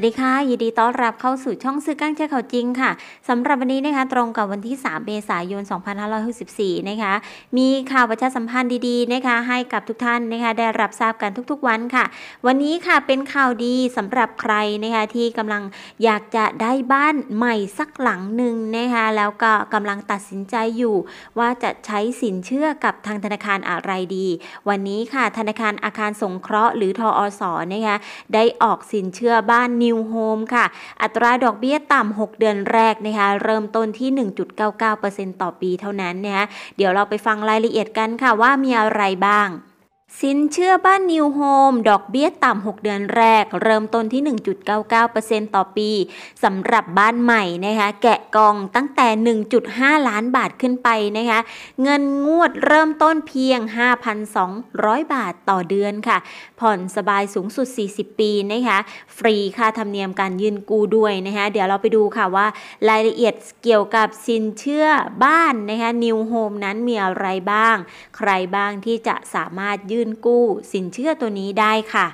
วัสดีค่ะ ยินดีต้อนรับเข้าสู่ช่องซื้อก้างเชื่อเขาจริงค่ะสำหรับวันนี้นะคะตรงกับวันที่ 3 เมษายน 2564 นะคะ มีข่าวประชาสัมพันธ์ดีๆนะคะ ให้กับทุกท่านนะคะได้รับทราบกันทุกๆวันค่ะ วันนี้ค่ะเป็นข่าวดีสำหรับใครนะคะที่กำลังอยากจะได้บ้านใหม่สักหลังหนึ่งนะคะแล้วก็กำลังตัดสินใจอยู่ ว่าจะใช้สินเชื่อกับทางธนาคารอะไรดี วันนี้ค่ะธนาคารอาคารสงเคราะห์หรือทออสนะคะได้ออกสินเชื่อบ้าน New Home ค่ะ อัตราดอกเบี้ยต่ำ 6 เดือนแรกนะคะเริ่มต้นที่ 1.99%ต่อปีเท่านั้นนะคะเดี๋ยวเราไปฟังรายละเอียดกันค่ะว่ามีอะไรบ้าง สินเชื่อบ้านนิวโฮมดอกเบี้ยต่ำ 6 เดือนแรก เริ่มต้นที่ 1.99%ต่อปีสำหรับบ้านใหม่นะคะแกะกองตั้งแต่ 1.5 ล้านบาทขึ้นไปนะคะเงินงวดเริ่มต้นเพียง 5,200 บาทต่อเดือนค่ะ ผ่อนสบายสูงสุด 40 ปีนะคะฟรีค่าธรรมเนียมการยืนกู้ด้วยนะคะเดี๋ยวเราไปดูค่ะว่ารายละเอียดเกี่ยวกับสินเชื่อบ้านนะคะนิวโฮมนั้นมีอะไรบ้าง ใครบ้างที่จะสามารถยืนนกู้ สินเชื่อตัวนี้ได้ค่ะ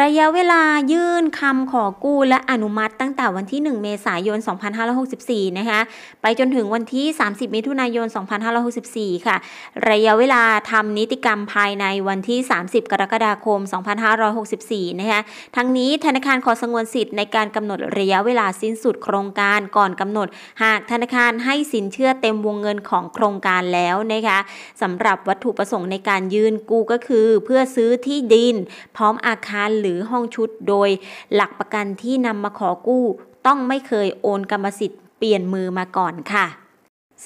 ระยะเวลายื่นคำขอกู้และอนุมัติตั้งแต่วันที่ 1 เมษายน 2564 นะคะ ไปจนถึงวันที่ 30 มิถุนายน 2564 ค่ะ ระยะเวลาทำนิติกรรมภายในวันที่ 30 กรกฎาคม 2564 นะคะ ทั้งนี้ธนาคารขอสงวนสิทธิ์ในการกำหนดระยะเวลาสิ้นสุดโครงการก่อนกำหนด หากธนาคารให้สินเชื่อเต็มวงเงินของโครงการแล้วนะคะสำหรับวัตถุประสงค์ในการยื่นกู้ก็คือ เพื่อซื้อที่ดิน พร้อมอาคารหรือห้องชุด โดยหลักประกันที่นำมาขอกู้ ต้องไม่เคยโอนกรรมสิทธิ์เปลี่ยนมือมาก่อนค่ะ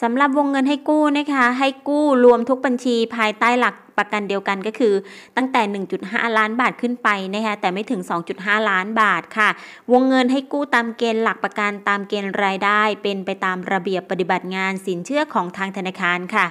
สำหรับวงเงินให้กู้นะคะ ให้กู้รวมทุกบัญชีภายใต้หลักประกันเดียวกันก็คือ ตั้งแต่ 1.5 ล้านบาทขึ้นไปนะคะแต่ไม่ถึง 2.5 ล้านบาทค่ะ วงเงินให้กู้ตามเกณฑ์หลักประกันตามเกณฑ์รายได้ เป็นไปตามระเบียบปฏิบัติงานสินเชื่อของทางธนาคารค่ะ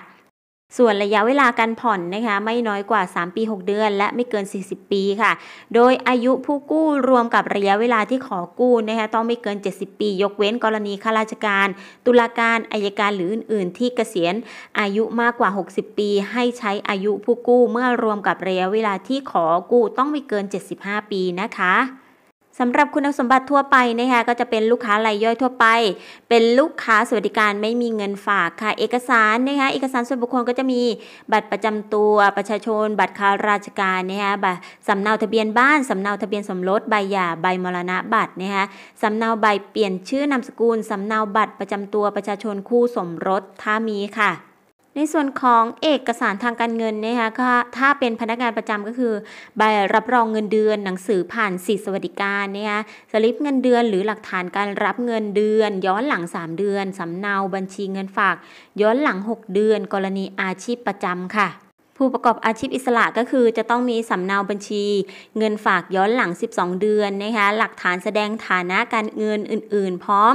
ส่วนระยะเวลาการผ่อนนะคะไม่น้อยกว่า 3 ปี 6 เดือน และไม่เกิน 40 ปีค่ะ โดยอายุผู้กู้รวมกับระยะเวลาที่ขอกู้นะคะต้องไม่เกิน 70 ปี ยกเว้นกรณีข้าราชการ ตุลาการอายการหรืออื่น ๆ ที่เกษียณอายุมากกว่า 60 ปี ให้ใช้อายุผู้กู้เมื่อรวมกับระยะเวลาที่ขอกู้ต้องไม่เกิน 75 ปีนะคะ สำหรับคุณสมบัติทั่วไปนะคะก็จะเป็นลูกค้ารายย่อยทั่วไป เป็นลูกค้าสวัสดิการไม่มีเงินฝากค่ะ เอกสารนะคะเอกสารส่วนบุคคลก็จะมีบัตรประจำตัวประชาชน บัตรข้าราชการนะคะบัตรสำเนาทะเบียนบ้านสำเนาทะเบียนสมรสใบหย่าใบมรณะบัตรนะคะสำเนาใบเปลี่ยนชื่อนามสกุลสำเนาบัตรประจำตัวประชาชนคู่สมรสถ้ามีค่ะ ในส่วนของเอกสารทางการเงินนะคะก็ถ้าเป็นพนักงานประจำก็คือ ใบรับรองเงินเดือน หนังสือผ่านสิทธิสวัสดิการนะคะสลิปเงินเดือนหรือหลักฐานการรับเงินเดือน ย้อนหลัง 3 เดือนสำเนาบัญชีเงินฝาก ย้อนหลัง 6 เดือน กรณีอาชีพประจำค่ะ ผู้ประกอบอาชีพอิสระก็คือจะต้องมีสำเนาบัญชี เงินฝากย้อนหลัง 12 เดือนนะคะหลักฐานแสดงฐานะการเงินอื่น ๆ พร้อม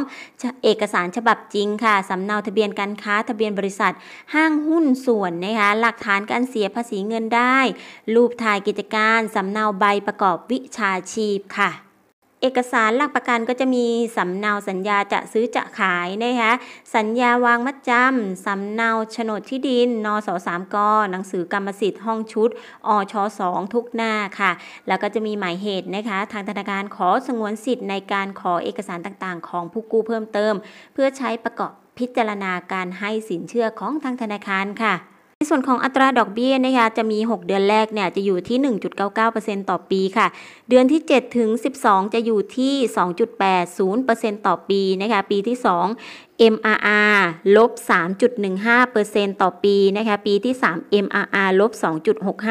เอกสารฉบับจริงค่ะสำเนาทะเบียนการค้าทะเบียนบริษัท ห้างหุ้นส่วนนะคะหลักฐานการเสียภาษีเงินได้ รูปถ่ายกิจการสำเนาใบประกอบวิชาชีพค่ะ เอกสารหลักประกันก็จะมีสำเนาสัญญาจะซื้อจะขายนะคะสัญญาวางมัดจำสำเนาโฉนดที่ดินนสสามกหนังสือกรรมสิทธิ์ห้องชุดอชสองทุกหน้าค่ะ แล้วก็จะมีหมายเหตุนะคะ ทางธนาคารขอสงวนสิทธิ์ในการขอเอกสารต่างๆ ของผู้กู้เพิ่มเติม เพื่อใช้ประกอบพิจารณาการให้สินเชื่อของทางธนาคารค่ะ ส่วนของอัตราดอกเบี้ยนะคะจะมี 6 เดือนแรกเนี่ยจะอยู่ที่ 1.99%ต่อปีค่ะ เดือนที่7ถึง12 จะอยู่ที่ 2.80%ต่อปีนะคะปีที่ 2 MRR ลบ 3.15%ต่อปีนะคะปีที่ 3 MRR ลบ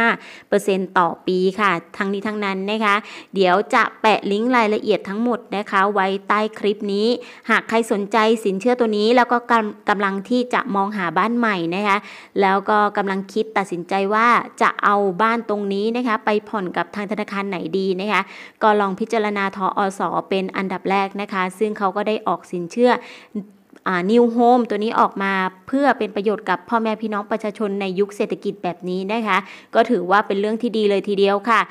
2.65%ต่อปีค่ะ ทั้งนี้ทั้งนั้นนะคะ เดี๋ยวจะแปะลิงก์รายละเอียดทั้งหมดนะคะ ไว้ใต้คลิปนี้ หากใครสนใจสินเชื่อตัวนี้ แล้วก็กำลังที่จะมองหาบ้านใหม่นะคะ แล้วก็กำลังคิดตัดสินใจว่าจะเอาบ้านตรงนี้นะคะไปผ่อนกับทางธนาคารไหนดีนะคะ ก็ลองพิจารณาทออสอเป็นอันดับแรกนะคะ ซึ่งเขาก็ได้ออกสินเชื่อ นิวโฮมตัวนี้ออกมาเพื่อเป็นประโยชน์กับพ่อแม่พี่น้องประชาชนในยุคเศรษฐกิจแบบนี้นะคะ ก็ถือว่าเป็นเรื่องที่ดีเลยทีเดียวค่ะ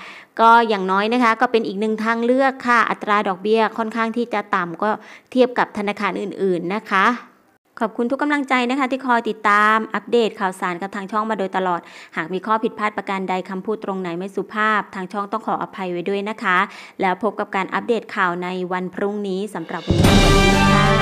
ก็อย่างน้อยนะคะ ก็เป็นอีกหนึ่งทางเลือกค่ะ อัตราดอกเบี้ยค่อนข้างที่จะต่ำก็เทียบกับธนาคารอื่น ๆนะคะขอบคุณทุกกำลังใจนะคะที่คอยติดตามอัปเดตข่าวสารกับทางช่องมาโดยตลอด หากมีข้อผิดพลาดประการใดคำพูดตรงไหนไม่สุภาพ ทางช่องต้องขออภัยไว้ด้วยนะคะ แล้วพบกับการอัปเดตข่าวในวันพรุ่งนี้สำหรับวันนี้สวัสดีค่ะ